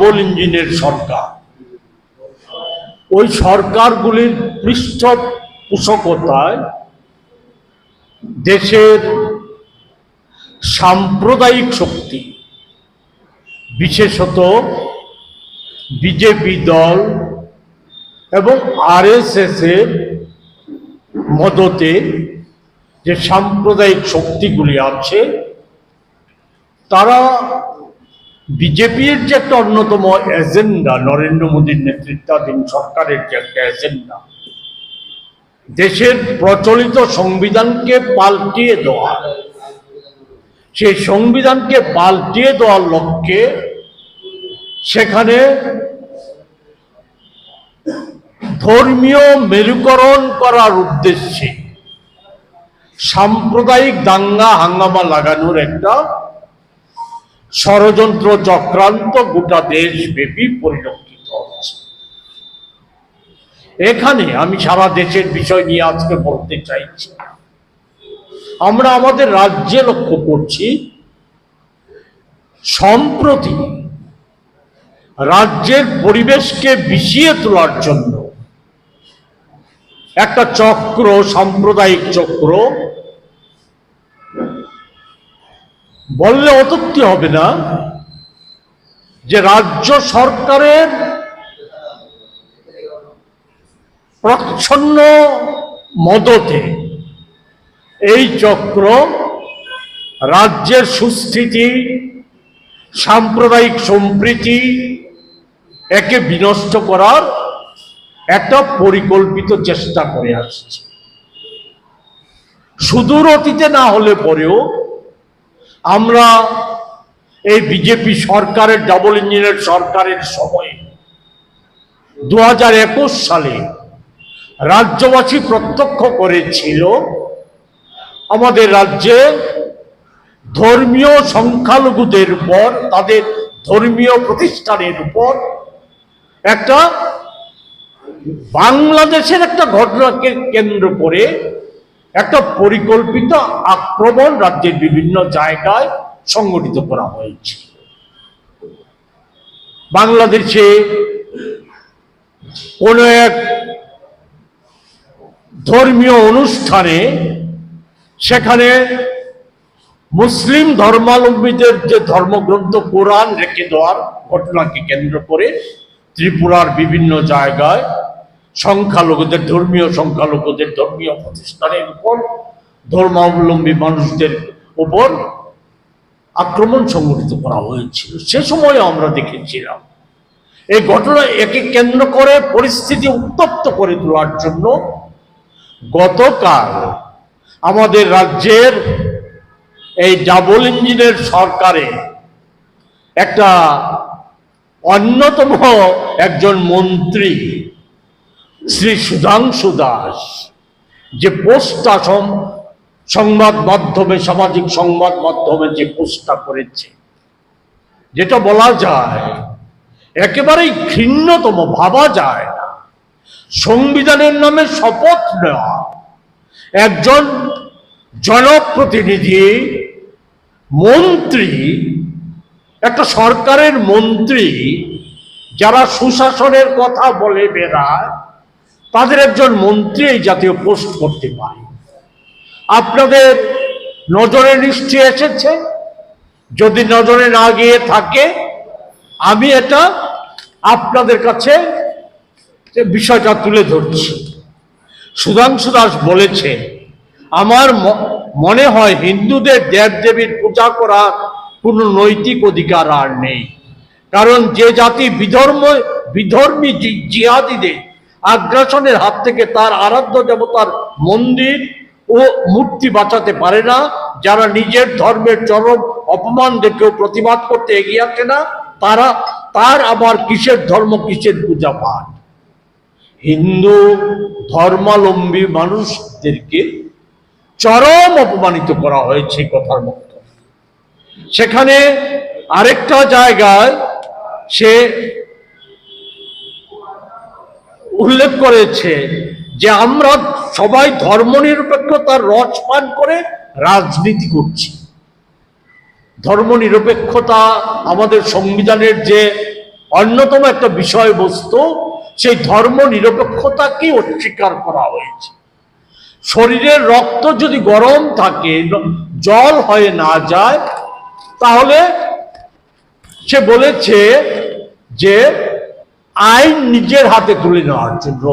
Double ইঞ্জিনের সরকার। ওই সরকারগুলির পৃষ্ঠপোষকতায় দেশের সাম্প্রদায়িক শক্তি, বিশেষত বিজেপি দল এবং আরএসএস এর মদতে যে সাম্প্রদায়িক শক্তিগুলি আছে, তারা বিজেপির যে একটা অন্যতম এজেন্ডা, নরেন্দ্র মোদীর নেতৃত্বাধীন সরকারের যে একটা এজেন্ডা, দেশের প্রচলিত সংবিধানকে পাল্টিয়ে দেওয়া, সেই সংবিধানকে পাল্টিয়ে দেওয়ার লক্ষ্যে সেখানে ধর্মীয় মেরুকরণ করার উদ্দেশ্যে সাম্প্রদায়িক দাঙ্গা হাঙ্গামা লাগানোর একটা ষড়যন্ত্র চক্রান্ত গোটা দেশব্যাপী পরিলক্ষিত হচ্ছে। এখানে আমি সারা দেশের বিষয় নিয়ে আজকে বলতে চাইছি। আমরা আমাদের রাজ্যে লক্ষ্য করছি, সম্প্রতি রাজ্যের পরিবেশকে বিষিয়ে তোলার জন্য একটা চক্র, সাম্প্রদায়িক চক্র বললে অতৃপ্তি হবে না যে রাজ্য সরকারের প্রচ্ছন্ন মদতে এই চক্র রাজ্যের সুস্থিতি, সাম্প্রদায়িক সম্প্রীতি একে বিনষ্ট করার একটা পরিকল্পিত চেষ্টা করে আসছে। সুদূর অতীতে না হলে পরেও আমরা এই বিজেপি সরকারের ডাবল ইঞ্জিনের সরকারের সময়ে দু হাজার একুশ সালে রাজ্যবাসী প্রত্যক্ষ করেছিল আমাদের রাজ্যে ধর্মীয় সংখ্যালঘুদের উপর, তাদের ধর্মীয় প্রতিষ্ঠানের উপর একটা বাংলাদেশের একটা ঘটনাকে কেন্দ্র করে একটা পরিকল্পিত আক্রমণ রাজ্যের বিভিন্ন জায়গায় সংগঠিত করা হয়েছে। বাংলাদেশে কোনো এক ধর্মীয় অনুষ্ঠানে সেখানে মুসলিম ধর্মাবলম্বীদের যে ধর্মগ্রন্থ কোরআন রেখে দেওয়ার ঘটনাকে কেন্দ্র করে ত্রিপুরার বিভিন্ন জায়গায় সংখ্যালঘুদের, ধর্মীয় সংখ্যালঘুদের, ধর্মীয় প্রতিষ্ঠানের উপর, ধর্মাবলম্বী মানুষদের উপর আক্রমণ সংগঠিত করা হয়েছিল। সে সময় আমরা দেখেছিলাম, এই ঘটনা একে কেন্দ্র করে পরিস্থিতি উত্তপ্ত করে তোলার জন্য গতকাল আমাদের রাজ্যের এই ডাবল ইঞ্জিনের সরকারে একটা অন্যতম একজন মন্ত্রী শ্রী সুধাংশু দাস, যে পোস্টটা সংবাদ মাধ্যমে, সামাজিক সংবাদ মাধ্যমে যে পোস্টটা করেছে, যেটা বলা যায়, একেবারেই ঘৃণ্যতম ভাবা যায় না। সংবিধানের নামে শপথ নেওয়া একজন জনপ্রতিনিধি, মন্ত্রী, একটা সরকারের মন্ত্রী, যারা সুশাসনের কথা বলে বেড়ায় তাদের একজন মন্ত্রী এই জাতীয় পোস্ট করতে পারে। আপনাদের নজরে নিশ্চয় এসেছে। যদি নজরে না গিয়ে থাকে, আমি এটা আপনাদের কাছে বিষয়টা তুলে ধরছি। সুধাংশু দাস বলেছে আমার মনে হয় হিন্দুদের দেবদেবীর পূজা করার কোনো নৈতিক অধিকার আর নেই। কারণ যে জাতি বিধর্ম, বিধর্মী জিহাদিদের আগ্রাসনের হাত থেকে তার আরাধ্য দেবতার মন্দির ও মূর্তি বাঁচাতে পারে না, যারা নিজের ধর্মের চরম অপমান দেখেও প্রতিবাদ করতে এগিয়ে আসে না, তারা, তার আবার কিসের ধর্ম, কিসের পূজা পাঠ? হিন্দু ধর্মাবলম্বী মানুষদেরকে চরম অপমানিত করা হয়েছে কথার মতো সেখানে আরেকটা জায়গায় সে উল্লেখ করেছে যে আমরা সবাই ধর্মনিরপেক্ষতার রস পান করে রাজনীতি করছি। ধর্মনিরপেক্ষতা আমাদের সংবিধানের যে অন্যতম একটা বিষয়বস্তু, সেই ধর্ম নিরপেক্ষতাকেই অস্বীকার করা হয়েছে। শরীরের রক্ত যদি গরম থাকে, জল হয়ে না যায়, তাহলে সে বলেছে যে আইন নিজের হাতে তুলে নেওয়ার জন্য,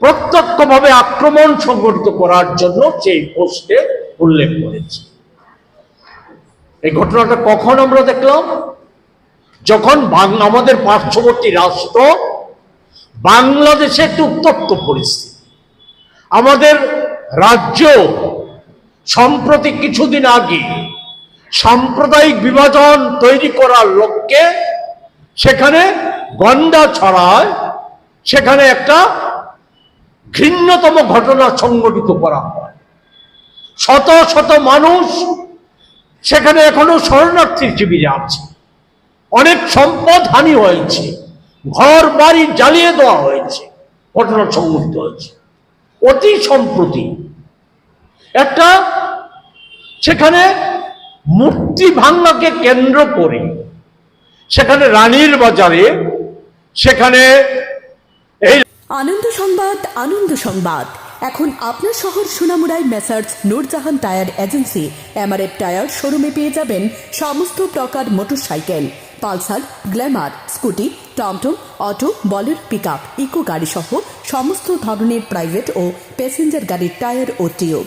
প্রত্যক্ষভাবে আক্রমণ সংগঠিত করার জন্য সেই পোস্টে উল্লেখ করেছে। এই ঘটনাটা কখন আমরা দেখলাম? যখন আমাদের পার্শ্ববর্তী রাষ্ট্র বাংলাদেশে একটি উত্তপ্ত পরিস্থিতি। আমাদের রাজ্য সম্প্রতি কিছুদিন আগে সাম্প্রদায়িক বিভাজন তৈরি করার লক্ষ্যে সেখানে গন্ডা ছড়ায়, সেখানে একটা ঘৃণ্যতম ঘটনা সংঘটিত করা হয়। শত শত মানুষ সেখানে এখনও শরণার্থীর শিবিরে আছে। অনেক সম্পদ হানি হয়েছে, ঘর, বাড়ি জ্বালিয়ে দেওয়া হয়েছে, ঘটনা সংঘটিত হয়েছে। অতি সম্প্রতি একটা সেখানে মূর্তি ভাঙ্গাকে কেন্দ্র করে সেখানে রানীর বাজারে সেখানে এই আনন্দ সংবাদ আনন্দ সংবাদ। এখন আপনার শহর সোনামুড়ায় messrs Noorjahan tyre agency. MRF tyre শোরুমে পেয়ে যাবেন সমস্ত প্রকার মোটরসাইকেল। পালসার, গ্ল্যামার, স্কুটি, টমটম, auto, Bolero pick up Eeco গাড়ি সহ সমস্ত ধরনের প্রাইভেট ও প্যাসেঞ্জার গাড়ির টায়ার ও টিউব।